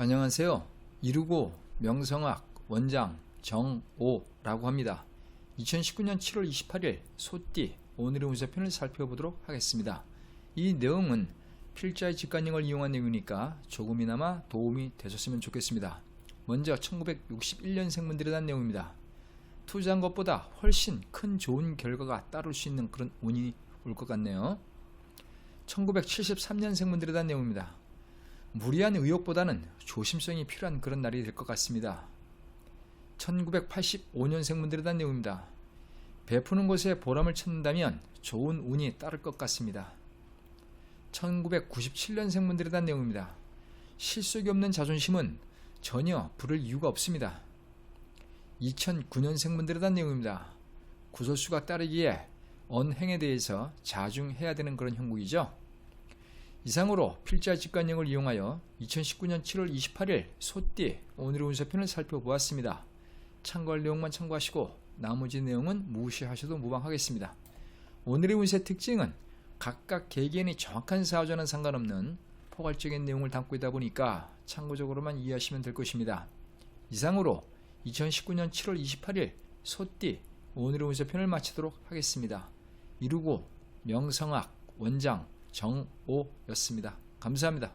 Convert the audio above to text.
안녕하세요. 이루고 명성학 원장 정오라고 합니다. 2019년 7월 28일 소띠 오늘의 운세편을 살펴보도록 하겠습니다. 이 내용은 필자의 직관형을 이용한 내용이니까 조금이나마 도움이 되셨으면 좋겠습니다. 먼저 1961년생분들에 대한 내용입니다. 투자한 것보다 훨씬 큰 좋은 결과가 따를 수 있는 그런 운이 올 것 같네요. 1973년생분들에 대한 내용입니다. 무리한 의욕보다는 조심성이 필요한 그런 날이 될 것 같습니다. 1985년생분들에 대한 내용입니다. 베푸는 것에 보람을 찾는다면 좋은 운이 따를 것 같습니다. 1997년생분들에 대한 내용입니다. 실속이 없는 자존심은 전혀 부를 이유가 없습니다. 2009년생분들에 대한 내용입니다. 구설수가 따르기에 언행에 대해서 자중해야 되는 그런 형국이죠. 이상으로 필자 직관형을 이용하여 2019년 7월 28일 소띠 오늘의 운세편을 살펴보았습니다. 참고할 내용만 참고하시고 나머지 내용은 무시하셔도 무방하겠습니다. 오늘의 운세 특징은 각각 개개인이 정확한 사주와는 상관없는 포괄적인 내용을 담고 있다 보니까 참고적으로만 이해하시면 될 것입니다. 이상으로 2019년 7월 28일 소띠 오늘의 운세편을 마치도록 하겠습니다. 이루고 명성학 원장 정오였습니다. 감사합니다.